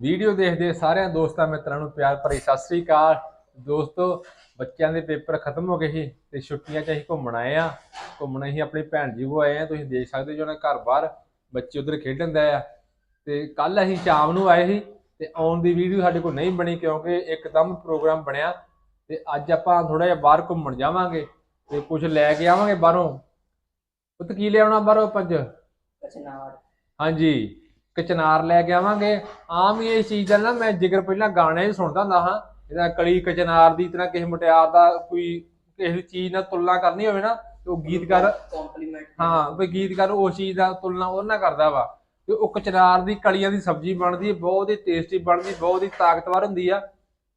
Video ਦੇਖਦੇ ਸਾਰਿਆਂ ਦੋਸਤਾਂ ਮਿੱਤਰਾਂ ਨੂੰ ਪਿਆਰ ਭਰੀ ਸਤਿ ਸ੍ਰੀ ਅਕਾਲ। ਦੋਸਤੋ ਬੱਚਿਆਂ ਦੇ ਪੇਪਰ ਖਤਮ ਹੋ ਗਏ ਸੀ ਤੇ ਛੁੱਟੀਆਂ 'ਚ ਅਸੀਂ ਘੁੰਮਣ ਆਏ ਆ ਘੁੰਮਣ ਅਸੀਂ ਆਪਣੀ ਭੈਣ ਜੀ ਕੋ ਆਏ ਆ ਤੁਸੀਂ ਦੇਖ ਸਕਦੇ ਜੋ ਉਹਨਾਂ ਘਰ ਬਾਹਰ ਬੱਚੇ ਉਧਰ ਖੇਡਣ ਦਾ ਆ। ਤੇ ਕੱਲ ਅਸੀਂ ਸ਼ਾਮ ਨੂੰ ਆਏ ਸੀ ਤੇ ਆਉਣ ਦੀ ਵੀਡੀਓ ਸਾਡੇ ਕੋਲ ਨਹੀਂ ਬਣੀ ਕਿਉਂਕਿ ਇੱਕਦਮ ਪ੍ਰੋਗਰਾਮ ਬਣਿਆ ਤੇ ਅੱਜ ਆਪਾਂ ਥੋੜਾ ਜਿਹਾ ਬਾਹਰ ਘੁੰਮਣ ਜਾਵਾਂਗੇ ਤੇ ਕੁਝ ਲੈ ਕੇ ਆਵਾਂਗੇ ਬਾਹਰੋਂ। ਪੁੱਤ ਕੀ ਲਿਆਉਣਾ ਬਾਹਰੋਂ ਪੰਜ ਹਾਂਜੀ। ਕਚਨਾਰ ਲੈ ਕੇ ਆਵਾਂਗੇ। ਆਮ ਹੀ ਇਹ ਚੀਜ਼ ਦਾ ਨਾ ਮੈਂ ਜਿਗਰ ਪਹਿਲਾਂ ਗਾਣੇ 'ਚ ਸੁਣਦਾ ਹੁੰਦਾ ਹਾਂ। ਇਹਦਾ ਕਲੀ ਕਚਨਾਰ ਦੀ ਤਰ੍ਹਾਂ ਕਿਸੇ ਮੁਟਿਆਰ ਦਾ ਕੋਈ ਕਿਸੇ ਚੀਜ਼ ਨਾਲ ਤੁਲਨਾ ਕਰਨੀ ਹੋਵੇ ਨਾ ਉਹ ਗੀਤਕਾਰ ਕੰਪਲੀਮੈਂਟ ਹਾਂ ਕੋਈ ਗੀਤਕਾਰ ਉਸ ਚੀਜ਼ ਦਾ ਤੁਲਨਾ ਉਹ ਨਾਲ ਕਰਦਾ ਵਾ। ਤੇ ਉਹ ਕਚਨਾਰ ਦੀ ਕਲੀਆਂ ਦੀ ਸਬਜ਼ੀ ਬਣਦੀ ਹੈ ਬਹੁਤ ਹੀ ਟੇਸਟੀ ਬਣਦੀ ਬਹੁਤ ਹੀ ਤਾਕਤਵਰ ਹੁੰਦੀ ਆ।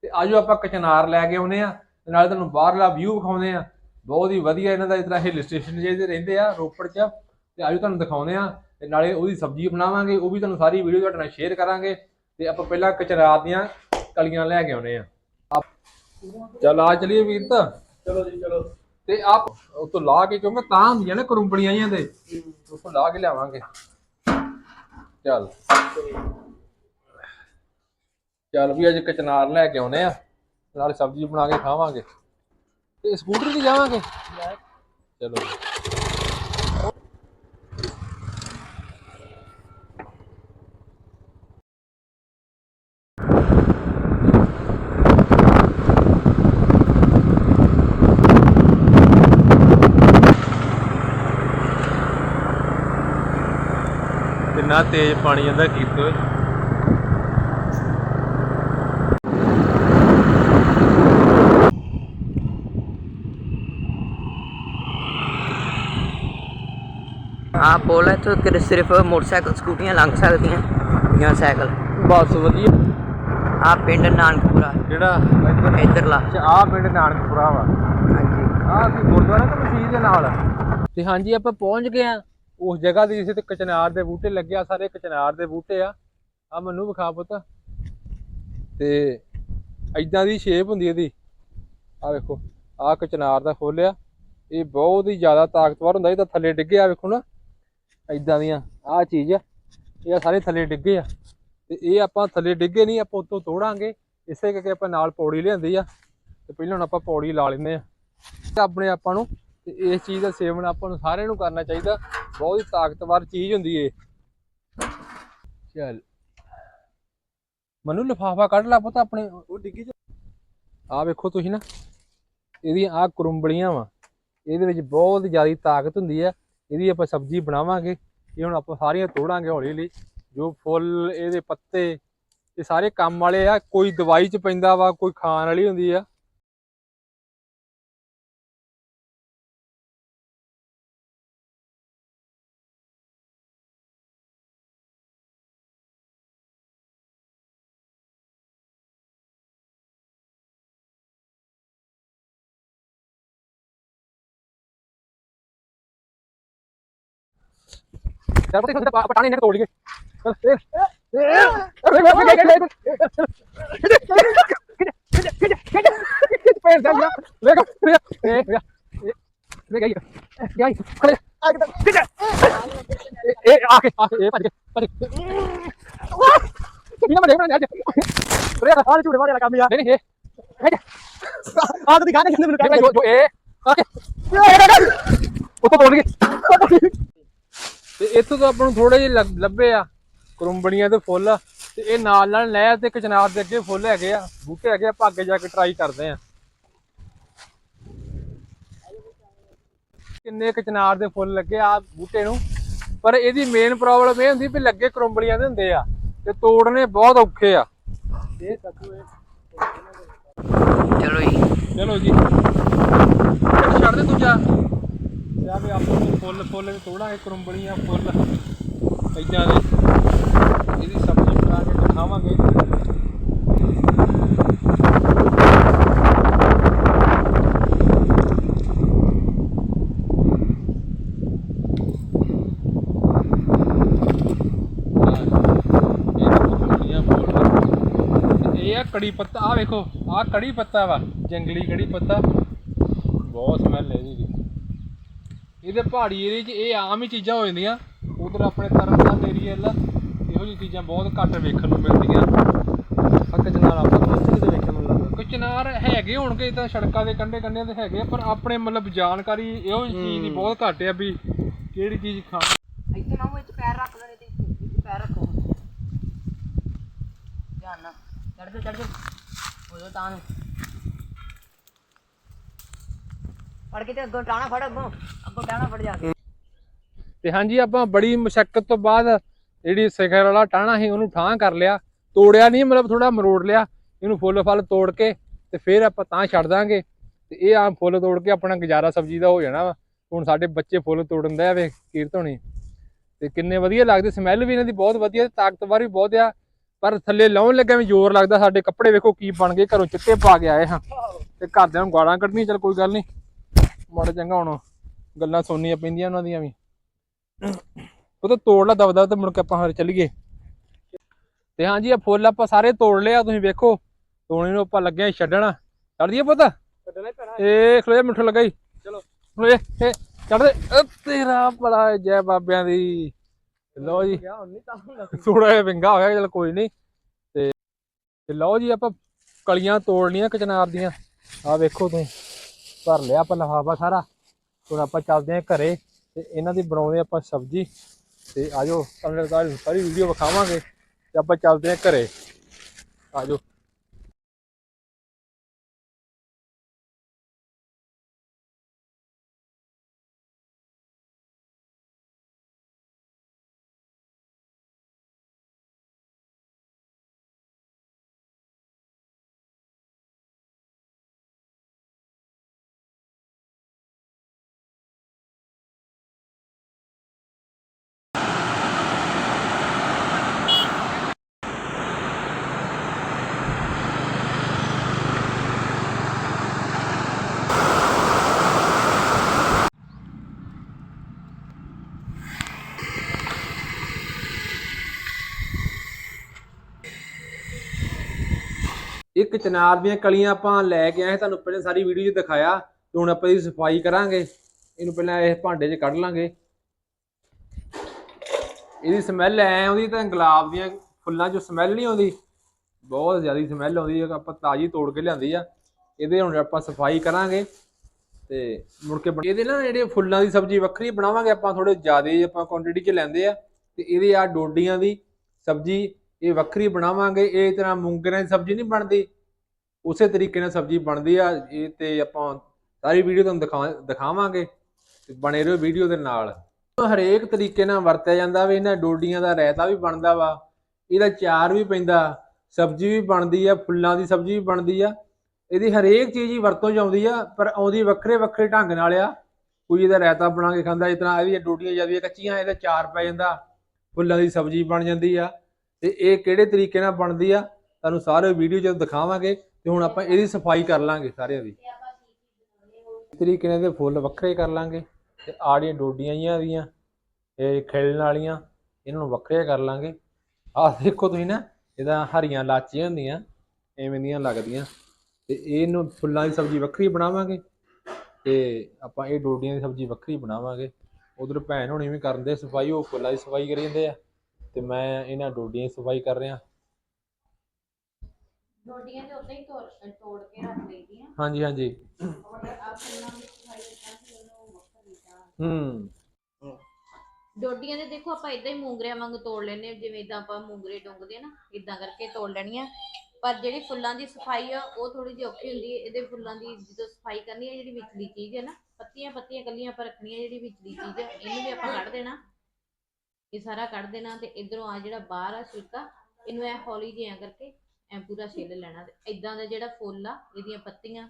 ਤੇ ਆਜੋ ਆਪਾਂ ਕਚਨਾਰ ਲੈ ਕੇ ਆਉਨੇ ਆ ਨਾਲੇ ਤੁਹਾਨੂੰ ਬਾਹਰਲਾ ਵਿਊ ਵਿਖਾਉਂਦੇ ਆ ਬਹੁਤ ਹੀ ਵਧੀਆ ਇਹਨਾਂ ਦਾ ਇਸ ਤਰ੍ਹਾਂ ਹਿੱਲ ਸਟੇਸ਼ਨ ਜਿਹੇ ਰਹਿੰਦੇ ਆ ਰੋਪੜ 'ਚ। ਤੇ ਆਜੋ ਤੁਹਾਨੂੰ ਦਿਖਾਉਂਦੇ ਆ ਤੇ ਨਾਲੇ ਉਹਦੀ ਸਬਜ਼ੀ ਬਣਾਵਾਂਗੇ ਉਹ ਵੀ ਤੁਹਾਨੂੰ ਸਾਰੀ ਵੀਡੀਓ ਤੁਹਾਡੇ ਨਾਲ ਸ਼ੇਅਰ ਕਰਾਂਗੇ ਤੇ ਆਪਾਂ ਪਹਿਲਾਂ ਕਚਨਾਰ ਦੀਆਂ ਕਲੀਆਂ ਲੈ ਕੇ ਆਉਨੇ ਆ ਚਲ ਆ ਚਲੀਏ ਵੀਰ ਤਾਂ। ਚਲੋ ਜੀ ਚਲੋ। ਤੇ ਆਪ ਉਹ ਤੋਂ ਲਾ ਕੇ ਕਿਉਂਕਿ ਤਾਂ ਹੁੰਦੀਆਂ ਨੇ ਦੇ ਉਸ ਤੋਂ ਲਾ ਕੇ ਲਿਆਵਾਂਗੇ। ਚੱਲ। ਚੱਲ ਵੀ ਅੱਜ ਕਚਨਾਰ ਲੈ ਕੇ ਆਉਨੇ ਆ ਨਾਲ ਸਬਜ਼ੀ ਬਣਾ ਕੇ ਖਾਵਾਂਗੇ। ਤੇ ਸਕੂਟਰ ਤੇ ਜਾਵਾਂਗੇ? ਚਲੋ ਕਿੰਨਾ ਤੇਜ਼ ਪਾਣੀ ਜਾਂਦਾ ਕੀਤੇ ਹੋਏ ਆ ਪੁਲ ਹੈ ਇੱਥੋਂ ਕਿ ਸਿਰਫ ਮੋਟਰਸਾਈਕਲ ਸਕੂਟੀਆਂ ਲੰਘ ਸਕਦੀਆਂ ਜਾਂ ਸਾਈਕਲ। ਬਸ ਵਧੀਆ। ਆ ਪਿੰਡ ਨਾਨਕਪੁਰਾ। ਜਿਹੜਾ ਇੱਧਰਲਾ। ਆ ਪਿੰਡ ਨਾਨਕਪੁਰਾ ਵਾ। ਹਾਂਜੀ। ਆ ਅਸੀਂ ਗੁਰਦੁਆਰਾ ਤੇ ਮਸੀਤ ਦੇ ਨਾਲ। ਤੇ ਹਾਂਜੀ ਆਪਾਂ ਪਹੁੰਚ ਗਏ ਆ ਉਸ ਜਗ੍ਹਾ ਦੀ ਜਿੱਥੇ ਕਚਨਾਰ ਦੇ ਬੂਟੇ ਲੱਗੇ ਆ, ਸਾਰੇ ਕਚਨਾਰ ਦੇ ਬੂਟੇ ਆ। ਆ ਮੈਨੂੰ ਵਿਖਾ ਪੁੱਤ। ਤੇ ਐਦਾਂ ਦੀ ਸ਼ੇਪ ਹੁੰਦੀ ਇਹਦੀ। ਆ ਵੇਖੋ, ਆ ਕਚਨਾਰ ਦਾ ਫੁੱਲ ਆ ਇਹ ਬਹੁਤ ਹੀ ਜ਼ਿਆਦਾ ਤਾਕਤਵਰ ਹੁੰਦਾ, ਇਹ ਤਾਂ ਥੱਲੇ ਡਿੱਗੇ ਆ ਵੇਖੋ ਨਾ। ਐਦਾਂ ਦੀਆਂ, ਆ ਚੀਜ਼ ਆ। ਇਹ ਆ ਸਾਰੇ ਥੱਲੇ ਡਿੱਗੇ ਆ। ਤੇ ਇਹ ਆਪਾਂ ਥੱਲੇ ਡਿੱਗੇ ਨਹੀਂ, ਆਪਾਂ ਉੱਤੋਂ ਤੋੜਾਂਗੇ। ਇਸੇ ਕਰਕੇ ਆਪਾਂ ਨਾਲ ਪੌੜੀ ਲਿਆਂਦੀ ਆ। ਤੇ ਪਹਿਲਾਂ ਹੁਣ ਆਪਾਂ ਪੌੜੀ ਲਾ ਲੈਂਦੇ ਆ। ਤੇ ਆਪਣੇ ਆਪਾਂ ਨੂੰ ਤੇ ਇਸ ਚੀਜ਼ ਦਾ ਸੇਵਨ ਆਪਾਂ ਨੂੰ ਸਾਰਿਆਂ ਨੂੰ ਕਰਨਾ ਚਾਹੀਦਾ। ਬਹੁਤ ਹੀ ਤਾਕਤਵਰ ਚੀਜ਼ ਹੁੰਦੀ ਏ। ਚੱਲ। ਮਨੂੰ ਲਿਫਾਫਾ ਕੱਢ ਲਾ ਪੁੱਤ ਆਪਣੇ। ਉਹ ਡਿੱਗੀ ਚ ਆ ਵੇਖੋ ਤੁਸੀਂ ਨਾ ਇਹਦੀਆਂ ਆ ਕਰੁੰਬਲੀਆਂ ਵਾ। ਇਹਦੇ ਵਿੱਚ ਬਹੁਤ ਜ਼ਿਆਦਾ ਤਾਕਤ ਹੁੰਦੀ ਆ। ਇਹਦੀ ਆਪਾਂ ਸਬਜ਼ੀ ਬਣਾਵਾਂਗੇ। ਇਹ ਹੁਣ ਆਪਾਂ ਸਾਰੀਆਂ ਤੋੜਾਂਗੇ ਹੌਲੀ ਹੌਲੀ। ਜੋ ਫੁੱਲ ਇਹਦੇ ਪੱਤੇ ਇਹ ਸਾਰੇ ਕੰਮ ਵਾਲੇ ਆ। ਕੋਈ ਦਵਾਈ ਚ ਪੈਂਦਾ ਵਾ ਕੋਈ ਖਾਣ ਵਾਲੀ ਹੁੰਦੀ ਆ। ਚੱਲ ਪਤਾ ਕਿੱਥੇ ਪਟਾਣੇ ਨੇ ਤੋੜ ਲਈਏ ਪੈਰ ਜਾ ਗਿਆ ਲੈ ਗਾ ਇਹ ਲੈ ਗਈ ਗਈ ਖੜੇ ਇਹ ਆ ਕੇ ਆ ਕੇ ਇਹ ਭੱਜ ਗਏ ਭੱਜ ਕਿੰਨਾ ਮੈਂ ਦੇਖਣਾ ਅੱਜ ਰੇ ਆ ਝੂੜੇ ਮਾਰੇ ਵਾਲਾ ਕੰਮ ਯਾਰ ਨਹੀਂ ਨਹੀਂ ਇਹ ਆ ਤਾਂ ਦਿਖਾ ਦੇ ਮੈਨੂੰ ਇਹ ਆ ਕੇ ਉੱਤੋਂ ਤੋੜ ਗਏ ਤੇ ਇੱਥੋਂ ਤੋਂ ਆਪਾਂ ਨੂੰ ਥੋੜੇ ਜਿਹੇ ਲੱਭ- ਆ ਕਰੁੰਬਣੀਆਂ ਦੇ ਫੁੱਲ। ਤੇ ਇਹ ਨਾਲ ਨਾਲ ਨਹਿਰ ਤੇ ਕਚਨਾਰ ਦੇ ਅੱਗੇ ਫੁੱਲ ਹੈਗੇ ਆ ਬੂਟੇ ਹੈਗੇ ਆ ਆਪਾਂ ਅੱਗੇ ਜਾ ਕੇ ਟਰਾਈ ਕਰਦੇ ਆ। ਕਿੰਨੇ ਕਚਨਾਰ ਦੇ ਫੁੱਲ ਲੱਗੇ ਆ ਬੂਟੇ ਨੂੰ। ਪਰ ਇਹਦੀ ਮੇਨ ਪ੍ਰੋਬਲਮ ਇਹ ਹੁੰਦੀ ਵੀ ਲੱਗੇ ਕਰੁੰਬਲੀਆਂ ਦੇ ਹੁੰਦੇ ਆ ਤੇ ਤੋੜਨੇ ਬਹੁਤ ਔਖੇ ਆ। ਇਹ ਚਲੋ ਜੀ। ਚਲੋ ਜੀ ਚੱਲ ਛੱਡ ਦੇ ਤੂੰ ਜਾ ਜਾ ਵੀ ਆਪਾਂ ਨੂੰ ਫੁੱਲ ਫੁੱਲ ਤੋੜਾਂਗੇ ਕਰੁੰਬਲੀਆਂ ਫੁੱਲ ਏਦਾਂ ਦੇ। ਇਹਦੀ ਸਬਜ਼ੀ ਬਣਾ ਕੇ ਖਾਵਾਂਗੇ ਇਹ ਆ ਕੜੀ ਪੱਤਾ ਆ ਵੇਖੋ ਆ ਕੜੀ ਪੱਤਾ ਵਾ, ਜੰਗਲੀ ਕੜੀ ਪੱਤਾ। ਇਹਦੇ ਪਹਾੜੀ ਏਰੀਆ 'ਚ ਇਹ ਆਮ ਹੀ ਚੀਜ਼ਾਂ ਹੋ ਜਾਂਦੀਆਂ। ਉਧਰ ਆਪਣੇ ਤਰਨਤਾਰਨ ਏਰੀਆ ਲਾ ਇਹੋ ਜਿਹੀ ਚੀਜ਼ਾਂ ਬਹੁਤ ਘੱਟ ਵੇਖਣ ਨੂੰ ਮਿਲਦੀਆਂ। ਅੱਕ ਜਨਾਲ ਆਪਾਂ ਨੂੰ ਉੱਥੇ ਕਿਤੇ ਵੇਖਣ ਨੂੰ ਲੱਗਦਾ। ਕੋਈ ਚਨਾਰ ਹੈਗੇ ਹੋਣਗੇ ਤਾਂ ਸੜਕਾਂ ਦੇ ਕੰਢੇ ਕੰਢੇ ਤੇ ਹੈਗੇ ਪਰ ਆਪਣੇ ਮਤਲਬ ਜਾਣਕਾਰੀ ਇਹੋ ਜਿਹੀ ਚੀਜ਼ ਦੀ ਬਹੁਤ ਘੱਟ ਆ ਵੀ ਕਿਹੜੀ ਚੀਜ਼ ਖਾ ਇੱਥੇ ਨਾ ਉਹ ਵਿੱਚ ਪੈਰ ਰੱਖ ਲੈਣੇ ਤੇ ਇੱਥੇ ਪੈਰ ਰੱਖੋ। ਧਿਆਨ ਨਾਲ। ਚੜ੍ਹਦੇ ਚੜ੍ਹਦੇ ਹੋ ਜਾ। ਤਾਂ ਨੂੰ। ਫੜ ਕੇ ਤੇ ਅੱਗੋਂ ਟਾਣਾ ਫੜ, ਅੱਗੋਂ ਅੱਗੋਂ ਟਾਣਾ ਫੜ ਜਾ ਕੇ। ਤੇ ਹਾਂਜੀ, ਆਪਾਂ ਬੜੀ ਮੁਸ਼ਕਲ ਤੋਂ ਬਾਅਦ ਜਿਹੜੀ ਸਿਖਰ ਵਾਲਾ ਟਾਣਾ ਸੀ, ਉਹਨੂੰ ਠਾਂ ਕਰ ਲਿਆ। ਤੋੜਿਆ ਨਹੀਂ, ਮਤਲਬ ਥੋੜਾ ਮਰੋੜ ਲਿਆ। ਇਹਨੂੰ ਫੁੱਲ ਫਲ ਤੋੜ ਕੇ ਤੇ ਫਿਰ ਆਪਾਂ ਤਾਂ ਛੱਡ ਦਾਂਗੇ। ਤੇ ਇਹ ਆਮ ਫੁੱਲ ਤੋੜ ਕੇ ਆਪਣਾ ਗੁਜ਼ਾਰਾ ਸਬਜ਼ੀ ਦਾ ਹੋ ਜਾਣਾ ਵਾ। ਹੁਣ ਸਾਡੇ ਬੱਚੇ ਫੁੱਲ ਤੋੜਨ ਦਾ ਵੇ, ਕੀਰਤ ਹੋਣੀ। ਤੇ ਕਿੰਨੇ ਵਧੀਆ ਲੱਗਦੇ ਸਮੈਲ ਵੀ ਇਹਨਾਂ ਦੀ ਬਹੁਤ ਵਧੀਆ ਤੇ ਤਾਕਤਵਰ ਵੀ ਬਹੁਤ ਆ। ਪਰ ਥੱਲੇ ਲਾਉਣ ਲੱਗਾ ਵੀ ਜ਼ੋਰ ਲੱਗਦਾ ਸਾਡੇ ਕੱਪੜੇ ਵੇਖੋ ਕੀ ਬਣ ਗਏ, ਘਰੋਂ ਚਿੱਟੇ ਪਾ ਕੇ ਆਏ ਹਾਂ। ਤੇ ਘਰਦਿਆਂ ਨੂੰ ਗਾਲਾਂ ਕੱਢਣੀਆਂ, ਚਲ ਕੋਈ ਗੱਲ ਨਹੀਂ। ਮਾੜਾ ਚੰਗਾ ਹੁਣ ਗੱਲਾਂ ਸੁਣਨੀਆਂ ਪੈਂਦੀਆਂ ਉਹਨਾਂ ਦੀਆਂ ਵੀ। ਉਹ ਤਾਂ ਤੋੜ ਲਾ ਦਬਦਾ ਤੇ ਮੁੜ ਕੇ ਆਪਾਂ ਹਰ ਚੱਲੀਏ। ਤੇ ਹਾਂਜੀ ਇਹ ਫੁੱਲ ਆਪਾਂ ਸਾਰੇ ਤੋੜ ਲਿਆ ਤੁਸੀਂ ਵੇਖੋ। ਤੋਣੇ ਨੂੰ ਆਪਾਂ ਲੱਗੇ ਛੱਡਣ। ਛੱਡ ਦਈਏ ਪੁੱਤ। ਛੱਡਣਾ ਪੈਣਾ। ਏ ਖਲੋਏ ਮਿੱਠੂ ਲੱਗਾ ਈ ਚਲੋ। ਛੱਡ ਦੇ। ਤੇਰਾ ਭਲਾ ਜੈ ਬਾਬਿਆਂ ਦੀ। ਲਓ ਜੀ। ਥੋੜਾ ਜਿਹਾ ਵਿੰਗਾ ਹੋਇਆ ਚਲ ਕੋਈ ਨਹੀਂ ਤੇ ਤੇ ਲਓ ਜੀ ਆਪਾਂ ਕਲੀਆਂ ਤੋੜਨੀਆਂ ਕਚਨਾਰ ਦੀਆਂ। ਆ ਵੇਖੋ ਤੁਸੀਂ। ਭਰ ਲਿਆ ਆਪਾਂ ਲਫਾਫਾ ਸਾਰਾ। ਹੁਣ ਆਪਾਂ ਚੱਲਦੇ ਆਂ ਘਰੇ ਤੇ ਇਹਨਾਂ ਦੀ ਬਣਾਉਂਦੇ ਆਪਾਂ ਸਬਜ਼ੀ। ਤੇ ਆਜੋ ਤੁਹਾਨੂੰ ਸਾਰੀ ਵੀਡੀਓ ਵਿਖਾਵਾਂਗੇ ਤੇ ਆਪਾਂ ਚੱਲਦੇ ਆਂ ਘਰੇ। ਆਜੋ। ਇੱਕ ਚਨਾਰ ਦੀਆਂ ਕਲੀਆਂ ਆਪਾਂ ਲੈ ਕੇ ਆਏ, ਤੁਹਾਨੂੰ ਪਹਿਲਾਂ ਸਾਰੀ ਵੀਡੀਓ 'ਚ ਦਿਖਾਇਆ, ਤੇ ਹੁਣ ਆਪਾਂ ਇਹਦੀ ਸਫ਼ਾਈ ਕਰਾਂਗੇ। ਇਹਨੂੰ ਪਹਿਲਾਂ ਇਹ ਭਾਂਡੇ 'ਚ ਕੱਢ ਲਾਂਗੇ। ਇਹਦੀ ਸਮੈਲ ਐ ਆਉਂਦੀ, ਤਾਂ ਗੁਲਾਬ ਦੀਆਂ ਫੁੱਲਾਂ 'ਚੋਂ ਸਮੈਲ ਨਹੀਂ ਆਉਂਦੀ। ਬਹੁਤ ਜ਼ਿਆਦਾ ਸਮੈਲ ਆਉਂਦੀ ਹੈ ਆਪਾਂ ਤਾਜ਼ੀ ਤੋੜ ਕੇ ਲਿਆਂਦੀ ਆ। ਇਹਦੇ ਹੁਣ ਆਪਾਂ ਸਫ਼ਾਈ ਕਰਾਂਗੇ, ਤੇ ਮੁੜ ਕੇ ਇਹਦੇ ਨਾ ਜਿਹੜੇ ਫੁੱਲਾਂ ਦੀ ਸਬਜ਼ੀ ਵੱਖਰੀ ਬਣਾਵਾਂਗੇ ਆਪਾਂ ਥੋੜੇ ਜ਼ਿਆਦਾ ਆਪਾਂ ਕੁਆਂਟੀਟੀ 'ਚ ਲੈਂਦੇ ਆ। ਤੇ ਇਹਦੇ ਆ ਡੋਡੀਆਂ ਦੀ ਸਬਜ਼ੀ ਇਹ ਵੱਖਰੀ ਬਣਾਵਾਂਗੇ, ਇਹ ਤਰ੍ਹਾਂ ਮੂੰਗਰਿਆਂ ਦੀ ਸਬਜ਼ੀ ਨਹੀਂ ਬਣਦੀ। ਉਸੇ ਤਰੀਕੇ ਨਾਲ ਸਬਜ਼ੀ ਬਣਦੀ ਆ, ਇਹ ਤੇ ਆਪਾਂ ਸਾਰੀ ਵੀਡੀਓ ਤੁਹਾਨੂੰ ਦਿਖਾ, ਦਿਖਾਵਾਂਗੇ ਤੇ ਬਣੇ ਰਹੋ ਵੀਡੀਓ ਦੇ ਨਾਲ। ਹਰੇਕ ਤਰੀਕੇ ਨਾਲ ਵਰਤਿਆ ਜਾਂਦਾ ਵਾ, ਇਹਨਾਂ ਡੋਡੀਆਂ ਦਾ ਰਾਇਤਾ ਵੀ ਬਣਦਾ ਵਾ, ਇਹਦਾ ਚਾਰ ਵੀ ਪੈਂਦਾ, ਸਬਜ਼ੀ ਵੀ ਬਣਦੀ ਆ, ਫੁੱਲਾਂ ਦੀ ਸਬਜ਼ੀ ਵੀ ਬਣਦੀ ਆ। ਇਹਦੀ ਹਰੇਕ ਚੀਜ਼ ਹੀ ਵਰਤੋਂ 'ਚ ਆਉਂਦੀ ਆ, ਪਰ ਆਉਂਦੀ ਵੱਖਰੇ ਵੱਖਰੇ ਢੰਗ ਨਾਲ ਆ। ਕੋਈ ਇਹਦਾ ਰਾਇਤਾ ਬਣਾ ਕੇ ਖਾਂਦਾ, ਇਸ ਤਰ੍ਹਾਂ ਇਹਦੀਆਂ ਡੋਡੀਆਂ ਜਾਂਦੀਆਂ ਕੱਚੀਆਂ, ਇਹਦਾ ਚਾਰ ਪੈ ਜਾਂਦਾ, ਫੁੱਲਾਂ ਦੀ ਸਬਜ਼ੀ ਬਣ ਜਾਂਦੀ ਆ। ਤੇ ਇਹ ਕਿਹੜੇ ਤਰੀਕੇ ਨਾਲ ਬਣਦੀ ਆ, ਤੁਹਾਨੂੰ ਸਾਰੇ ਵੀਡੀਓ 'ਚ ਦਿਖਾਵਾਂਗੇ ਤੇ ਹੁਣ ਆਪਾਂ ਇਹਦੀ ਸਫ਼ਾਈ ਕਰ ਲਾਂਗੇ ਸਾਰਿਆਂ ਦੀ। ਤਰੀਕੇ ਨਾਲ ਇਹਦੇ ਫੁੱਲ ਵੱਖਰੇ ਕਰ ਲਾਂਗੇ ਤੇ ਆੜੀਆਂ ਡੋਡੀਆਂ ਜੀਆਂ ਦੀਆਂ ਇਹ ਖਿਲਣ ਵਾਲੀਆਂ, ਇਹਨਾਂ ਨੂੰ ਵੱਖਰੇ ਕਰ ਲਾਂਗੇ। ਆਹ ਦੇਖੋ ਤੁਸੀਂ ਨਾ, ਇਹਦਾ ਹਰੀਆਂ ਲਾਚੀਆਂ ਹੁੰਦੀਆਂ, ਐਵੇਂ ਦੀਆਂ ਲੱਗਦੀਆਂ। ਤੇ ਇਹਨੂੰ ਫੁੱਲਾਂ ਦੀ ਸਬਜ਼ੀ ਵੱਖਰੀ ਬਣਾਵਾਂਗੇ ਤੇ ਆਪਾਂ ਇਹ ਡੋਡੀਆਂ ਦੀ ਸਬਜ਼ੀ ਵੱਖਰੀ ਬਣਾਵਾਂਗੇ। ਉਧਰ ਭੈਣ ਹੋਣੀ ਵੀ ਕਰਦੇ ਸਫ਼ਾਈ, ਉਹ ਫੁੱਲਾਂ ਦੀ ਸਫ਼ਾਈ ਕਰੀ ਜਾਂਦੇ ਆ। ਤੇ ਮੈਂ ਇਹਨਾਂ ਡੋਡੀਆਂ ਦੀ ਸਫ਼ਾਈ ਕਰ ਰਿਹਾ। ਰੋਟੀਆਂ ਤੇ ਉਦਾਂ ਹੀ ਤੋੜ ਤੋੜ ਕੇ ਰੱਖ ਲਈਦੀਆਂ। ਹਾਂਜੀ ਹਾਂਜੀ। ਔਰ ਆ ਫੁੱਲਾਂ ਦੀ ਸਫ਼ਾਈ ਕਰਨਾ ਸੀ ਉਹਨੂੰ ਵੱਖਰੀ ਤਾਂ ਹੂੰ। ਡੋਡੀਆਂ ਦੇ ਦੇਖੋ ਆਪਾਂ ਇਦਾਂ ਹੀ ਮੂੰਗਰਿਆਂ ਵਾਂਗ ਤੋੜ ਲੈਨੇ ਜਿਵੇਂ ਇਦਾਂ ਆਪਾਂ ਮੂੰਗਰੇ ਡੁੰਗਦੇ ਆ ਨਾ ਇਦਾਂ ਕਰਕੇ ਤੋੜ ਲੈਣੀਆਂ ਪਰ ਜਿਹੜੀ ਫੁੱਲਾਂ ਦੀ ਸਫ਼ਾਈ ਆ ਉਹ ਥੋੜੀ ਜਿਹੀ ਔਖੀ ਹੁੰਦੀ ਹੈ। ਇਹਦੇ ਫੁੱਲਾਂ ਦੀ ਜਦੋਂ ਸਫ਼ਾਈ ਕਰਨੀ ਹੈ ਜਿਹੜੀ ਵਿਚਲੀ ਚੀਜ਼ ਹੈ ਨਾ ਪੱਤੀਆਂ ਪੱਤੀਆਂ ਕੱਲੀਆਂ ਆਪਾਂ ਰੱਖਣੀਆਂ ਜਿਹੜੀ ਵਿਚਲੀ ਚੀਜ਼ ਹੈ ਇਹਨੂੰ ਵੀ ਆਪਾਂ ਕੱਢ ਦੇਣਾ। ਇਹ ਸਾਰਾ ਕੱਢ ਦੇਣਾ ਤੇ ਇਧਰੋਂ ਆ ਜਿਹੜਾ ਬਾਹਰ ਆ ਛਿਲਕਾ, ਇਹਨੂੰ ਐ ਹੌਲੀ ਜਿਹਾ ਕਰਕੇ ਐ ਪੂਰਾ ਛਿੱਲ ਲੈਣਾ ਤੇ ਇਦਾਂ ਦਾ ਜਿਹੜਾ ਫੁੱਲ ਆ, ਇਹਦੀਆਂ ਪੱਤੀਆਂ,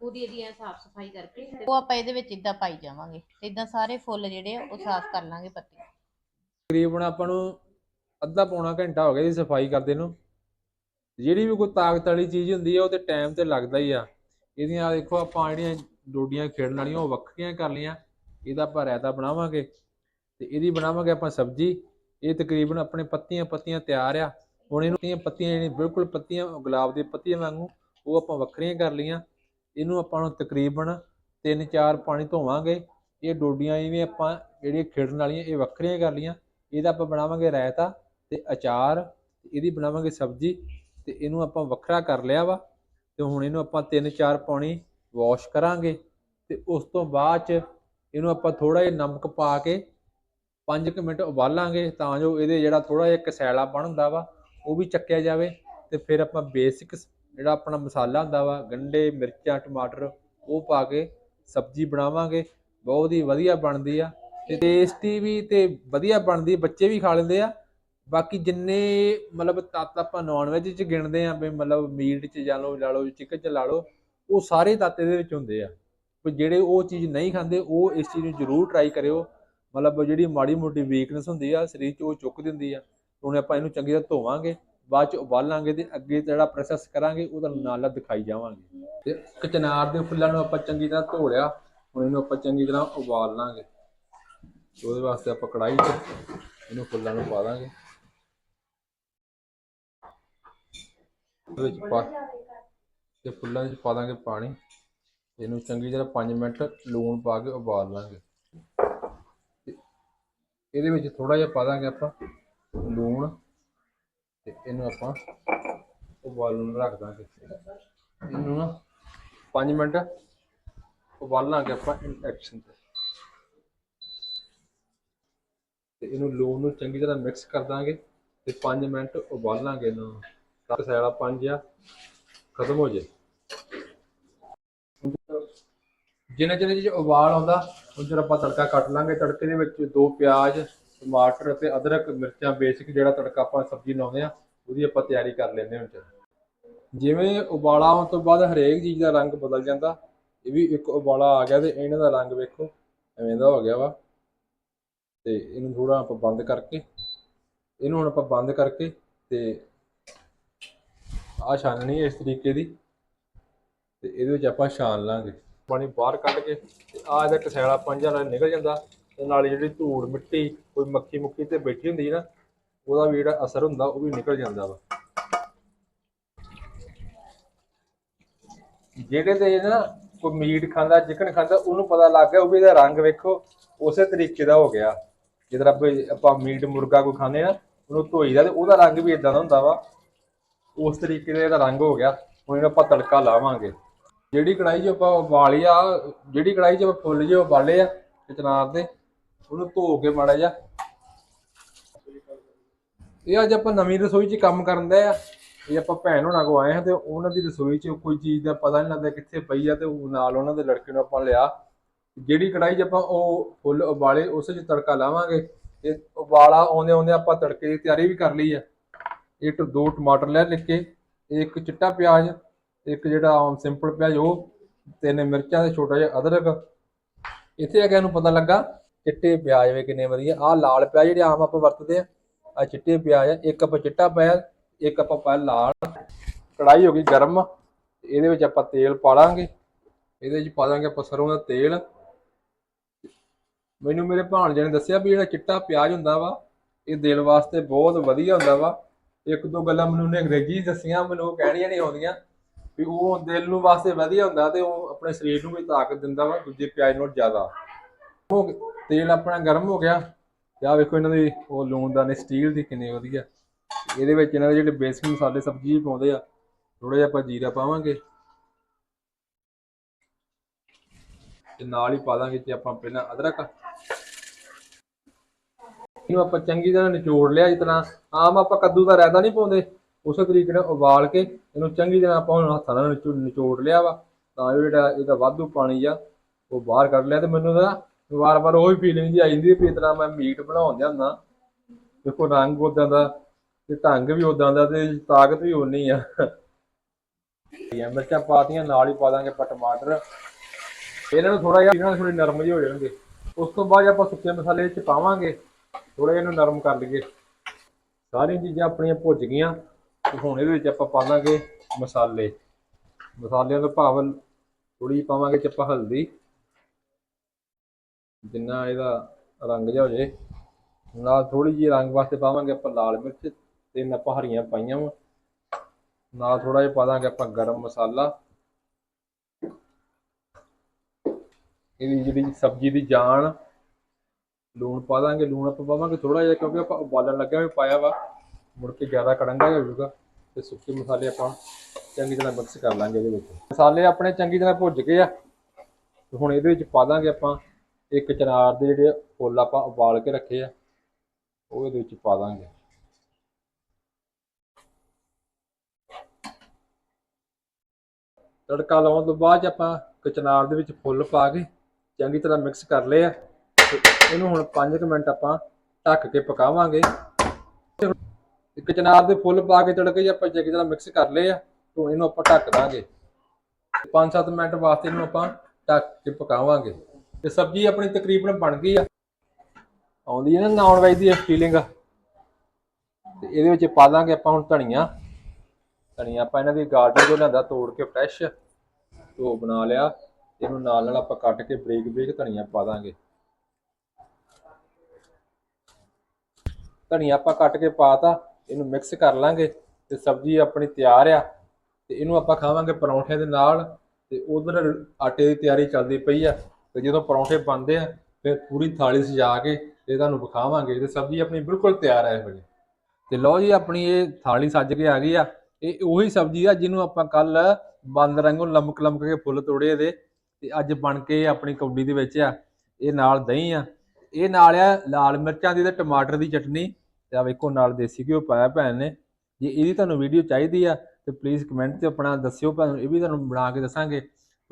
ਪੂਰੀ ਇਹਦੀ ਐ ਸਾਫ਼ ਸਫ਼ਾਈ ਕਰਕੇ ਉਹ ਆਪਾਂ ਇਹਦੇ ਵਿੱਚ ਇਦਾਂ ਪਾਈ ਜਾਵਾਂਗੇ ਤੇ ਇਦਾਂ ਸਾਰੇ ਫੁੱਲ ਜਿਹੜੇ ਆ ਉਹ ਸਾਫ਼ ਕਰ ਲਾਂਗੇ ਪੱਤੀਆਂ ਤਕਰੀਬਨ ਆਪਾਂ ਨੂੰ ਅੱਧਾ ਪੌਣਾ ਘੰਟਾ ਹੋ ਗਿਆ ਜੀ ਸਫ਼ਾਈ ਕਰਦੇ ਨੂੰ। ਜਿਹੜੀ ਵੀ ਕੋਈ ਤਾਕਤ ਵਾਲੀ ਚੀਜ਼ ਹੁੰਦੀ ਆ, ਉਹ ਤੇ ਟਾਈਮ ਤੇ ਲੱਗਦਾ ਹੀ ਆ। ਇਹਦੀਆਂ ਦੇਖੋ ਆਪਾਂ ਜਿਹੜੀਆਂ ਡੋਡੀਆਂ ਖੇਡਣ ਵਾਲੀਆਂ, ਉਹ ਵੱਖਰੀਆਂ ਕਰ ਲਈਆਂ। ਇਹਦਾ ਆਪਾਂ ਰਾਇਤਾ ਬਣਾਵਾਂਗੇ। ਤੇ ਇਹਦੀ ਬਣਾਵਾਂਗੇ ਆਪਾਂ ਸਬਜ਼ੀ। ਇਹ ਤਕਰੀਬਨ ਆਪਣੇ ਪੱਤੀਆਂ ਪੱਤੀਆਂ ਤਿਆਰ ਆ। ਹੁਣ ਇਹਨੂੰ ਪੱਤੀਆਂ ਪੱਤੀਆਂ ਜਿਹੜੀਆਂ ਬਿਲਕੁਲ ਪੱਤੀਆਂ, ਗੁਲਾਬ ਦੀਆਂ ਪੱਤੀਆਂ ਵਾਂਗੂ, ਉਹ ਆਪਾਂ ਵੱਖਰੀਆਂ ਕਰ ਲਈਆਂ। ਇਹਨੂੰ ਆਪਾਂ ਨੂੰ ਤਕਰੀਬਨ ਤਿੰਨ ਚਾਰ ਪਾਣੀ ਧੋਵਾਂਗੇ। ਇਹ ਡੋਡੀਆਂ ਜਿਹੜੀਆਂ ਆਪਾਂ ਜਿਹੜੀਆਂ ਖੇਡਣ ਵਾਲੀਆਂ, ਇਹ ਵੱਖਰੀਆਂ ਕਰ ਲਈਆਂ। ਇਹਦਾ ਆਪਾਂ ਬਣਾਵਾਂਗੇ ਰਾਇਤਾ ਤੇ ਅਚਾਰ। ਇਹਦੀ ਬਣਾਵਾਂਗੇ ਸਬਜ਼ੀ ਤੇ ਇਹਨੂੰ ਆਪਾਂ ਵੱਖਰਾ ਕਰ ਲਿਆ ਵਾ। ਤੇ ਹੁਣ ਇਹਨੂੰ ਆਪਾਂ 3-4 ਪਾਣੀ ਵਾਸ਼ ਕਰਾਂਗੇ। ਤੇ ਉਸ ਤੋਂ ਬਾਅਦ ਚ ਇਹਨੂੰ ਆਪਾਂ ਥੋੜਾ ਜਿਹਾ ਨਮਕ ਪਾ ਕੇ 5 ਮਿੰਟ ਉਬਾਲਾਂਗੇ ਤਾਂ ਜੋ ਇਹਦੇ ਜਿਹੜਾ ਥੋੜਾ ਜਿਹਾ ਕਸੈਲਾ ਹੁੰਦਾ ਵਾ, ਉਹ ਵੀ ਚੱਕਿਆ ਜਾਵੇ ਤੇ ਫਿਰ ਆਪਾਂ ਬੇਸਿਕ ਜਿਹੜਾ ਆਪਣਾ ਮਸਾਲਾ ਹੁੰਦਾ ਵਾ ਗੰਢੇ ਮਿਰਚਾਂ, ਟਮਾਟਰ, ਉਹ ਪਾ ਕੇ ਸਬਜ਼ੀ ਬਣਾਵਾਂਗੇ, ਬਹੁਤ ਹੀ ਵਧੀਆ ਬਣਦੀ ਆ ਤੇ ਟੇਸਟੀ ਵੀ ਤੇ ਵਧੀਆ ਬਣਦੀ, ਬੱਚੇ ਵੀ ਖਾ ਲੈਂਦੇ ਆ। ਬਾਕੀ ਜਿੰਨੇ ਮਤਲਬ ਤੱਤ ਆਪਾਂ ਨਾਨ ਵੈਜ ਚ ਗਿਣਦੇ ਆ, ਵੀ ਮਤਲਬ ਮੀਟ ਚ ਜਾ ਲਓ, ਲਾ ਲਓ ਚਿਕਨ ਚ ਲਾ ਲਓ, ਉਹ ਸਾਰੇ ਤੱਤ ਇਹਦੇ ਵਿੱਚ ਹੁੰਦੇ ਆ। ਵੀ ਜਿਹੜੇ ਉਹ ਚੀਜ਼ ਨਹੀਂ ਖਾਂਦੇ, ਉਹ ਇਸ ਚੀਜ਼ ਨੂੰ ਜ਼ਰੂਰ ਟਰਾਈ ਕਰਿਓ। ਮਤਲਬ ਜਿਹੜੀ ਮਾੜੀ ਮੋਟੀ ਵੀਕਨੈਸ ਹੁੰਦੀ ਆ, ਸਰੀਰ 'ਚ ਉਹ ਚੁੱਕ ਦਿੰਦੀ ਆ। ਹੁਣ ਆਪਾਂ ਇਹਨੂੰ ਚੰਗੀ ਤਰ੍ਹਾਂ ਧੋਵਾਂਗੇ, ਬਾਅਦ 'ਚ ਉਬਾਲਾਂਗੇ ਤੇ ਅੱਗੇ ਜਿਹੜਾ ਪ੍ਰੋਸੈਸ ਕਰਾਂਗੇ ਉਹ ਤੁਹਾਨੂੰ ਨਾਲ ਨਾਲ ਦਿਖਾਈ ਜਾਵਾਂਗੇ। ਤੇ ਕਚਨਾਰ ਦੇ ਫੁੱਲਾਂ ਨੂੰ ਆਪਾਂ ਚੰਗੀ ਤਰ੍ਹਾਂ ਧੋ ਲਿਆ, ਹੁਣ ਇਹਨੂੰ ਆਪਾਂ ਚੰਗੀ ਤਰ੍ਹਾਂ ਉਬਾਲ ਲਾਂਗੇ ਉਹਦੇ ਵਾਸਤੇ ਆਪਾਂ ਕੜਾਈ 'ਚ ਇਹਨੂੰ ਫੁੱਲਾਂ ਨੂੰ ਪਾ ਦਾਂਗੇ। ਉਹਦੇ ਵਿੱਚ ਪਾ ਤੇ ਫੁੱਲਾਂ 'ਚ ਪਾ ਦਾਂਗੇ ਪਾਣੀ। ਇਹਨੂੰ ਚੰਗੀ ਤਰ੍ਹਾਂ 5 ਮਿੰਟ ਲੂਣ ਪਾ ਕੇ ਉਬਾਲ ਲਾਂਗੇ। ਇਹਦੇ ਵਿੱਚ ਥੋੜਾ ਜਿਹਾ ਪਾ ਦਾਂਗੇ ਆਪਾਂ ਲੂਣ ਤੇ ਇਹਨੂੰ ਆਪਾਂ ਉਬਾਲਣ ਨੂੰ ਰੱਖ ਦਾਂਗੇ। ਇਹਨੂੰ ਨਾ 5 ਮਿੰਟ ਉਬਾਲਾਂਗੇ ਆਪਾਂ ਇੰਡਕਸ਼ਨ ਤੇ। ਤੇ ਇਹਨੂੰ ਲੂਣ ਨੂੰ ਚੰਗੀ ਤਰ੍ਹਾਂ ਮਿਕਸ ਕਰ ਦਾਂਗੇ ਤੇ 5 ਮਿੰਟ ਉਬਾਲਾਂਗੇ ਇਹਨੂੰ। ਤਾਂ ਸੈਲਾ ਪੰਜ ਆ, ਖਤਮ ਹੋ ਜੇ। ਜਿੰਨੇ ਜਿੰਨੇ ਚ ਉਬਾਲ ਆਉਂਦਾ ਹੁਣ ਜਦੋਂ ਆਪਾਂ ਤੜਕਾ ਕੱਟ ਲਾਂਗੇ। ਤੜਕੇ ਦੇ ਵਿੱਚ ਦੋ ਪਿਆਜ਼, ਟਮਾਟਰ ਅਤੇ ਅਦਰਕ, ਮਿਰਚਾਂ, ਬੇਸਿਕ ਜਿਹੜਾ ਤੜਕਾ ਆਪਾਂ ਸਬਜ਼ੀ ਲਾਉਂਦੇ ਆ ਉਹਦੀ ਆਪਾਂ ਤਿਆਰੀ ਕਰ ਲੈਂਦੇ ਹਾਂ ਹੁਣ ਜਿਵੇਂ ਉਬਾਲਾ ਆਉਣ ਤੋਂ ਬਾਅਦ ਹਰੇਕ ਚੀਜ਼ ਦਾ ਰੰਗ ਬਦਲ ਜਾਂਦਾ, ਇਹ ਵੀ ਇੱਕ ਉਬਾਲਾ ਆ ਗਿਆ ਤੇ ਇਹਨਾਂ ਦਾ ਰੰਗ ਵੇਖੋ, ਐਵੇਂ ਦਾ ਹੋ ਗਿਆ ਵਾ। ਤੇ ਇਹਨੂੰ ਥੋੜਾ ਆਪਾਂ ਬੰਦ ਕਰਕੇ, ਇਹਨੂੰ ਹੁਣ ਆਪਾਂ ਬੰਦ ਕਰਕੇ ਤੇ ਆਹ ਛਾਨਣੀ ਇਸ ਤਰੀਕੇ ਦੀ। ਤੇ ਇਹਦੇ ਵਿੱਚ ਆਪਾਂ ਛਾਨ ਲਾਂਗੇ। ਪਾਣੀ ਬਾਹਰ ਕੱਢ ਕੇ ਤੇ ਆਹ ਇਹਦਾ ਕਸੈਲਾ ਪੰਜਾ ਨਾਲ ਨਿਕਲ ਜਾਂਦਾ ਤੇ ਨਾਲ ਜਿਹੜੀ ਧੂੜ ਮਿੱਟੀ, ਕੋਈ ਮੱਖੀ ਮੁੱਕੀ ਤੇ ਬੈਠੀ ਹੁੰਦੀ ਨਾ, ਉਹਦਾ ਵੀ ਜਿਹੜਾ ਅਸਰ ਹੁੰਦਾ, ਉਹ ਵੀ ਨਿਕਲ ਜਾਂਦਾ ਵਾ। ਜਿਹੜੇ ਤੇ ਨਾ ਕੋਈ ਮੀਟ ਖਾਂਦਾ, ਚਿਕਨ ਖਾਂਦਾ, ਉਹਨੂੰ ਪਤਾ ਲੱਗ ਗਿਆ, ਉਹ ਵੀ ਇਹਦਾ ਰੰਗ ਵੇਖੋ, ਉਸੇ ਤਰੀਕੇ ਦਾ ਹੋ ਗਿਆ। ਜਿੱਦਾਂ ਆਪਾਂ ਆਪਾਂ ਮੀਟ ਮੁਰਗਾ ਕੋਈ ਖਾਂਦੇ ਆ, ਉਹਨੂੰ ਧੋਈਦਾ ਤੇ ਉਹਦਾ ਰੰਗ ਵੀ ਇਦਾਂ ਦਾ ਹੁੰਦਾ ਵਾ। ਉਸ ਤਰੀਕੇ ਦਾ ਇਹਦਾ ਰੰਗ ਹੋ ਗਿਆ। ਹੁਣ ਇਹਨੂੰ ਆਪਾਂ ਤੜਕਾ ਲਾਵਾਂਗੇ। ਜਿਹੜੀ ਕੜਾਈ 'ਚ ਆਪਾਂ ਉਬਾਲੀ ਆ, ਜਿਹੜੀ ਕੜਾਈ 'ਚ ਆਪਾਂ ਫੁੱਲ ਜਿਹੇ ਉਬਾਲੇ ਆ ਚਨਾਰ ਦੇ, ਉਹਨੂੰ ਧੋ ਕੇ ਮਾੜਾ ਜਿਹਾ। ਇਹ ਅੱਜ ਆਪਾਂ ਨਵੀਂ ਰਸੋਈ 'ਚ ਕੰਮ ਕਰਨ ਆ। ਇਹ ਆਪਾਂ ਭੈਣ ਹੋਣਾ ਕੋ ਆਏ ਹਾਂ ਤੇ ਉਹਨਾਂ ਦੀ ਰਸੋਈ 'ਚ ਕੋਈ ਚੀਜ਼ ਦਾ ਪਤਾ ਨਹੀਂ ਲੱਗਦਾ ਕਿੱਥੇ ਪਈ ਆ ਤੇ ਉਹ ਨਾਲ ਉਹਨਾਂ ਦੇ ਲੜਕੇ ਨੂੰ ਆਪਾਂ ਲਿਆ। ਜਿਹੜੀ ਕੜਾਈ 'ਚ ਆਪਾਂ ਉਹ ਫੁੱਲ ਉਬਾਲੇ, ਉਸ 'ਚ ਤੜਕਾ ਲਾਵਾਂਗੇ। ਇਹ ਉਬਾਲਾ ਆਉਂਦੇ ਆਉਂਦੇ ਆਪਾਂ ਤੜਕੇ ਦੀ ਤਿਆਰੀ ਵੀ ਕਰ ਲਈ ਆ। ਇੱਕ ਦੋ ਟਮਾਟਰ ਲੈ ਲਿਖ ਕੇ ਇੱਕ ਚਿੱਟਾ ਪਿਆਜ਼ ਇੱਕ ਜਿਹੜਾ ਆਮ ਸਿੰਪਲ ਪਿਆਜ਼, ਉਹ ਤਿੰਨ ਮਿਰਚਾਂ ਤੇ ਛੋਟਾ ਜਿਹਾ ਅਦਰਕ। ਇੱਥੇ ਆ ਕੇ ਇਹਨੂੰ ਪਤਾ ਲੱਗਾ, ਚਿੱਟੇ ਪਿਆਜ਼ ਵੇ ਕਿੰਨੇ ਵਧੀਆ। ਆਹ ਲਾਲ ਪਿਆਜ਼ ਜਿਹੜੇ ਆਮ ਆਪਾਂ ਵਰਤਦੇ ਆ ਆ ਚਿੱਟੇ ਪਿਆਜ਼ ਆ। ਇੱਕ ਆਪਾਂ ਚਿੱਟਾ ਪਿਆਜ਼, ਇੱਕ ਆਪਾਂ ਪਾਇਆ ਲਾਲ। ਕੜਾਈ ਹੋ ਗਈ ਗਰਮ, ਇਹਦੇ ਵਿੱਚ ਆਪਾਂ ਤੇਲ ਪਾ ਲਾਂਗੇ। ਇਹਦੇ ਵਿੱਚ ਪਾ ਦਾਂਗੇ ਆਪਾਂ ਸਰੋਂ ਦਾ ਤੇਲ। ਮੈਨੂੰ ਮੇਰੇ ਭਾਣਜੇ ਨੇ ਦੱਸਿਆ ਵੀ ਜਿਹੜਾ ਚਿੱਟਾ ਪਿਆਜ਼ ਹੁੰਦਾ ਵਾ, ਇਹ ਦਿਲ ਵਾਸਤੇ ਬਹੁਤ ਵਧੀਆ ਹੁੰਦਾ ਵਾ। ਇੱਕ ਦੋ ਗੱਲਾਂ ਮੈਨੂੰ ਉਹਨੇ ਅੰਗਰੇਜ਼ੀ ਦੱਸੀਆਂ, ਮੈਨੂੰ ਉਹ ਕਹਿਣੀਆਂ ਨਹੀਂ ਆਉਂਦੀਆਂ। ਵੀ ਉਹ ਦਿਲ ਨੂੰ ਵਾਸਤੇ ਵਧੀਆ ਹੁੰਦਾ ਤੇ ਉਹ ਆਪਣੇ ਸਰੀਰ ਨੂੰ ਵੀ ਤਾਕਤ ਦਿੰਦਾ ਵਾ, ਦੂਜੇ ਪਿਆਜ਼ ਨਾਲੋਂ ਜ਼ਿਆਦਾ। ਉਹ ਤੇਲ ਆਪਣਾ ਗਰਮ ਹੋ ਗਿਆ। ਤੇ ਆਹ ਵੇਖੋ ਇਹਨਾਂ ਦੀ, ਉਹ ਲੂਣਦਾਨੇ ਸਟੀਲ ਦੀ ਕਿੰਨੇ ਵਧੀਆ। ਇਹਦੇ ਵਿੱਚ ਇਹਨਾਂ ਦੇ ਜਿਹੜੇ ਬੇਸਿਕ ਮਸਾਲੇ, ਸਬਜ਼ੀ ਪਾਉਂਦੇ ਆ ਥੋੜਾ ਜਿਹਾ ਆਪਾਂ ਜੀਰਾ ਪਾਵਾਂਗੇ। ਤੇ ਨਾਲ ਹੀ ਪਾ ਦਾਂਗੇ ਤੇ ਆਪਾਂ ਪਹਿਲਾਂ ਅਦਰਕ। ਇਹਨੂੰ ਆਪਾਂ ਚੰਗੀ ਤਰ੍ਹਾਂ ਨਿਚੋੜ ਲਿਆ, ਜਿਸ ਤਰ੍ਹਾਂ ਆਮ ਆਪਾਂ ਕੱਦੂ ਦਾ ਰਾਇਤਾ ਨਹੀਂ ਪਾਉਂਦੇ। ਉਸੇ ਤਰੀਕੇ ਨਾਲ ਉਬਾਲ ਕੇ ਇਹਨੂੰ ਚੰਗੀ ਤਰ੍ਹਾਂ ਆਪਾਂ ਹੁਣ ਹੱਥਾਂ ਨਾਲ ਨਿਚੋ- ਨਿਚੋੜ ਲਿਆ ਵਾ। ਤਾਂ ਜੋ ਜਿਹੜਾ ਇਹਦਾ ਵਾਧੂ ਪਾਣੀ ਆ, ਉਹ ਬਾਹਰ ਕੱਢ ਲਿਆ ਤੇ ਮੈਨੂੰ ਤਾਂ ਵਾਰ-ਵਾਰ ਉਹੀ ਫੀਲਿੰਗ ਜੀ ਆ ਜਾਂਦੀ ਵੀ ਇਸ ਤਰ੍ਹਾਂ ਮੈਂ ਮੀਟ ਬਣਾਉਂਦਿਆ ਹੁੰਦਾ। ਦੇਖੋ ਰੰਗ ਉਦਾਂ ਦਾ ਤੇ ਢੰਗ ਵੀ ਉਦਾਂ ਦਾ ਤੇ ਤਾਕਤ ਵੀ ਉਨੀ ਆ। ਇਹ ਮਿਰਚਾਂ ਪਾਤੀਆਂ, ਨਾਲ ਹੀ ਪਾ ਦਾਂਗੇ ਆਪਾਂ ਟਮਾਟਰ। ਇਹਨਾਂ ਨੂੰ ਥੋੜਾ ਜਿਹਾ, ਇਹਨਾਂ ਨੂੰ ਥੋੜੀ ਨਰਮ ਜਿਹੇ ਹੋ ਜਾਣਗੇ। ਉਸ ਤੋਂ ਬਾਅਦ ਆਪਾਂ ਸੁੱਕੇ ਮਸਾਲੇ ਚ ਪਾਵਾਂਗੇ। ਥੋੜਾ ਇਹਨੂੰ ਨਰਮ ਕਰ ਲਈਏ। ਸਾਰੀਆਂ ਚੀਜ਼ਾਂ ਆਪਣੀਆਂ ਭੁੱਜ ਗਈਆਂ। ਤੇ ਹੁਣ ਇਹਦੇ ਵਿੱਚ ਆਪਾਂ ਪਾ ਪਾਵਾਂਗੇ ਮਸਾਲੇ। ਮਸਾਲਿਆਂ ਦਾ ਭਾਵ ਥੋੜੀ ਪਾਵਾਂਗੇ ਚ ਆਪਾਂ ਹਲਦੀ। ਜਿੰਨਾ ਇਹਦਾ ਰੰਗ ਜਿਹਾ ਹੋ ਜੇ। ਨਾਲ ਥੋੜੀ ਜਿਹੀ ਰੰਗ ਵਾਸਤੇ ਪਾਵਾਂਗੇ ਆਪਾਂ ਲਾਲ ਮਿਰਚ। ਤਿੰਨ ਆਪਾਂ ਹਰੀਆਂ ਪਾਈਆਂ ਵਾ। ਨਾਲ ਥੋੜਾ ਜਿਹਾ ਪਾ ਦਾਂਗੇ ਆਪਾਂ ਗਰਮ ਮਸਾਲਾ। ਇਹਦੀ ਜਿਹੜੀ ਸਬਜ਼ੀ ਦੀ ਜਾਨ, ਲੂਣ ਪਾ ਦਾਂਗੇ। ਲੂਣ ਆਪਾਂ ਪਾਵਾਂਗੇ ਥੋੜਾ ਜਿਹਾ ਕਿਉਂਕਿ ਆਪਾਂ ਉਬਾਲਣ ਲੱਗਿਆ ਵੀ ਪਾਇਆ ਵਾ। ਮੁੜ ਕੇ ਜ਼ਿਆਦਾ ਕੜੰਗਾ ਹੋ ਜਾਊਗਾ। ਤੇ ਸੁੱਕੇ ਮਸਾਲੇ ਆਪਾਂ ਚੰਗੀ ਤਰ੍ਹਾਂ ਮਿਕਸ ਕਰ ਲਾਂਗੇ ਇਹਦੇ ਵਿੱਚ। ਮਸਾਲੇ ਆਪਣੇ ਚੰਗੀ ਤਰ੍ਹਾਂ ਭੁੱਜ ਗਏ ਆ ਹੁਣ ਇਹਦੇ ਵਿੱਚ ਪਾ ਦਾਂਗੇ ਆਪਾਂ ਇੱਕ ਚਨਾਰ ਦੇ ਜਿਹੜੇ ਫੁੱਲ ਆਪਾਂ ਉਬਾਲ ਕੇ ਰੱਖੇ ਆ, ਉਹ ਇਹਦੇ ਵਿੱਚ ਪਾ ਦਾਂਗੇ। ਤੜਕਾ ਲਾਉਣ ਤੋਂ ਬਾਅਦ 'ਚ ਆਪਾਂ ਕਚਨਾਰ ਦੇ ਵਿੱਚ ਫੁੱਲ ਪਾ ਕੇ ਚੰਗੀ ਤਰ੍ਹਾਂ ਮਿਕਸ ਕਰ ਲਏ ਆ ਇਹਨੂੰ ਹੁਣ 5 ਮਿੰਟ ਆਪਾਂ ਢੱਕ ਕੇ ਪਕਾਵਾਂਗੇ। ਤੇ ਕਚਨਾਰ ਦੇ ਫੁੱਲ ਪਾ ਕੇ ਤੜਕੇ 'ਚ ਆਪਾਂ ਚੰਗੀ ਤਰ੍ਹਾਂ ਮਿਕਸ ਕਰ ਲਏ ਆ ਤੇ ਇਹਨੂੰ ਆਪਾਂ ਢੱਕ ਦਾਂਗੇ। 5-7 ਮਿੰਟ ਵਾਸਤੇ ਇਹਨੂੰ ਆਪਾਂ ਢੱਕ ਕੇ ਪਕਾਵਾਂਗੇ। ਤੇ ਸਬਜ਼ੀ ਆਪਣੀ ਤਕਰੀਬਨ ਬਣ ਗਈ ਆ। ਆਉਂਦੀ ਹੈ ਨਾ ਨਾਨ ਵੈਜ ਦੀ ਫੀਲਿੰਗ ਤੇ ਇਹਦੇ ਵਿੱਚ ਪਾ ਦਾਂਗੇ ਆਪਾਂ ਹੁਣ ਧਨੀਆ। ਧਨੀਆ ਆਪਾਂ ਇਹਨਾਂ ਦੀ ਗਾਰਡਨ ਤੋਂ ਲਿਆਂਦਾ, ਤੋੜ ਕੇ ਫਰੈਸ਼ ਧੋ ਬਣਾ ਲਿਆ। ਇਹਨੂੰ ਨਾਲ ਨਾਲ ਆਪਾਂ ਕੱਟ ਕੇ ਬਰੀਕ ਬਰੀਕ ਧਨੀਆ ਪਾ ਦਾਂਗੇ। ਧਨੀਆ ਆਪਾਂ ਕੱਟ ਕੇ ਪਾਤਾ ਇਹਨੂੰ ਮਿਕਸ ਕਰ ਲਾਂਗੇ ਤੇ ਸਬਜ਼ੀ ਆਪਣੀ ਤਿਆਰ ਆ ਤੇ ਇਹਨੂੰ ਆਪਾਂ ਖਾਵਾਂਗੇ ਪਰੌਂਠਿਆਂ ਦੇ ਨਾਲ ਤੇ ਉਧਰ ਆਟੇ ਦੀ ਤਿਆਰੀ ਚੱਲਦੀ ਪਈ ਆ ਤੇ ਜਦੋਂ ਪਰੌਂਠੇ ਬਣਦੇ ਆ, ਫਿਰ ਪੂਰੀ ਥਾਲੀ ਸਜਾ ਕੇ ਤੇ ਤੁਹਾਨੂੰ ਵਿਖਾਵਾਂਗੇ ਤੇ ਸਬਜ਼ੀ ਆਪਣੀ ਬਿਲਕੁਲ ਤਿਆਰ ਹੈ ਇਸ ਵੇਲੇ। ਤੇ ਲਓ ਜੀ ਆਪਣੀ ਇਹ ਥਾਲੀ ਸੱਜ ਕੇ ਆ ਗਈ ਆ, ਇਹ ਉਹੀ ਸਬਜ਼ੀ ਆ ਜਿਹਨੂੰ ਆਪਾਂ ਕੱਲ ਬੰਦ ਰੰਗੋਂ ਲਮਕ ਲਮਕ ਕੇ ਫੁੱਲ ਤੋੜੇ ਦੇ ਤੇ ਅੱਜ ਬਣ ਕੇ ਆਪਣੀ ਕੌਡੀ ਦੇ ਵਿੱਚ ਆ, ਇਹ ਨਾਲ ਦਹੀਂ ਆ। ਇਹ ਨਾਲ ਆ ਲਾਲ ਮਿਰਚਾਂ ਦੀ ਤੇ ਟਮਾਟਰ ਦੀ ਚਟਨੀ ਤੇ ਆ ਵੇਖੋ ਨਾਲ ਦੇਸੀ ਘਿਓ ਪਾਇਆ ਭੈਣ ਨੇ। ਜੇ ਇਹਦੀ ਤੁਹਾਨੂੰ ਵੀਡੀਓ ਚਾਹੀਦੀ ਆ ਤੇ ਪਲੀਜ਼ ਕਮੈਂਟ ਤੇ ਆਪਣਾ ਦੱਸਿਓ ਭੈਣ ਇਹ ਵੀ ਤੁਹਾਨੂੰ ਬਣਾ ਕੇ ਦੱਸਾਂਗੇ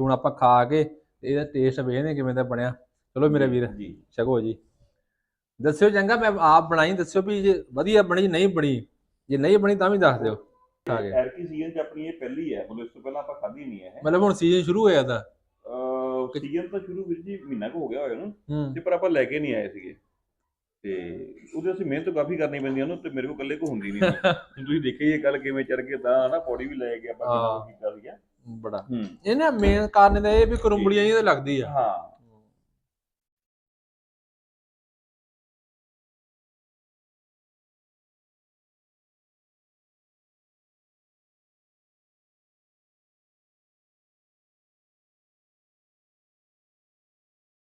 ਹੁਣ ਆਪਾਂ ਖਾ ਕੇ ਤੇ ਇਹਦਾ ਟੇਸਟ ਵੇਖਦੇ ਕਿਵੇਂ ਦਾ ਬਣਿਆ। ਚਲੋ ਮੇਰੇ ਵੀਰ ਜੀ। ਛਕੋ ਜੀ। ਦੱਸਿਓ ਚੰਗਾ ਮੈਂ ਆਪ ਬਣਾਈ ਦੱਸਿਓ ਵੀ ਜੇ ਵਧੀਆ ਬਣੀ ਨਹੀਂ ਬਣੀ। ਜੇ ਨਹੀਂ ਬਣੀ ਤਾਂ ਵੀ ਦੱਸ ਦਿਓ। ਖਾ ਕੇ। ਐਰਕੀ ਸੀਜ਼ਨ ਚ ਆਪਣੀ ਇਹ ਪਹਿਲੀ ਹੈ ਮਤਲਬ ਇਸ ਤੋਂ ਪਹਿਲਾਂ ਆਪਾਂ ਖਾਧੀ ਨਹੀਂ ਹੈ। ਮਤਲਬ ਹੁਣ ਸੀਜ਼ਨ ਸ਼ੁਰੂ ਹੋਇਆ ਤਾਂ। ਸੀਜ਼ਨ ਤਾਂ ਸ਼ੁਰੂ ਵੀਰ ਜੀ ਮਹੀਨਾ ਕੁ ਹੋ ਗਿਆ ਹੋਇਆ ਨਾ। ਹੂੰ। ਤੇ ਪਰ ਆਪਾਂ ਲੈ ਕੇ ਨਹੀਂ ਆਏ ਸੀਗੇ। ਤੇ ਉਹਦੇ ਅਸੀਂ ਮਿਹਨਤ ਕਾਫੀ ਕਰਨੀ ਪੈਂਦੀ ਉਹਨੂੰ ਤੇ ਮੇਰੇ ਕੋਲ ਇਕੱਲੇ ਕੋ ਹੁੰਦੀ ਨਹੀਂ ਤੁਸੀਂ ਦੇਖਿਆ ਹੀ ਇਹ ਕੱਲ ਕਿਵੇਂ ਚੜ ਕੇ ਤਾਂ ਨਾ ਪੌੜੀ ਵੀ ਲੈ ਕੇ ਆਪਾਂ ਕੀਤਾ ਸੀਗਾ ਬੜਾ। ਇਹ ਨਾ ਮੇਨ ਕਾਰਨ ਤਾਂ ਇਹ ਵੀ ਕਰੁੰਬੜੀਆਂ ਹੀ ਤਾਂ ਲੱਗਦੀ ਆ। ਹਾਂ।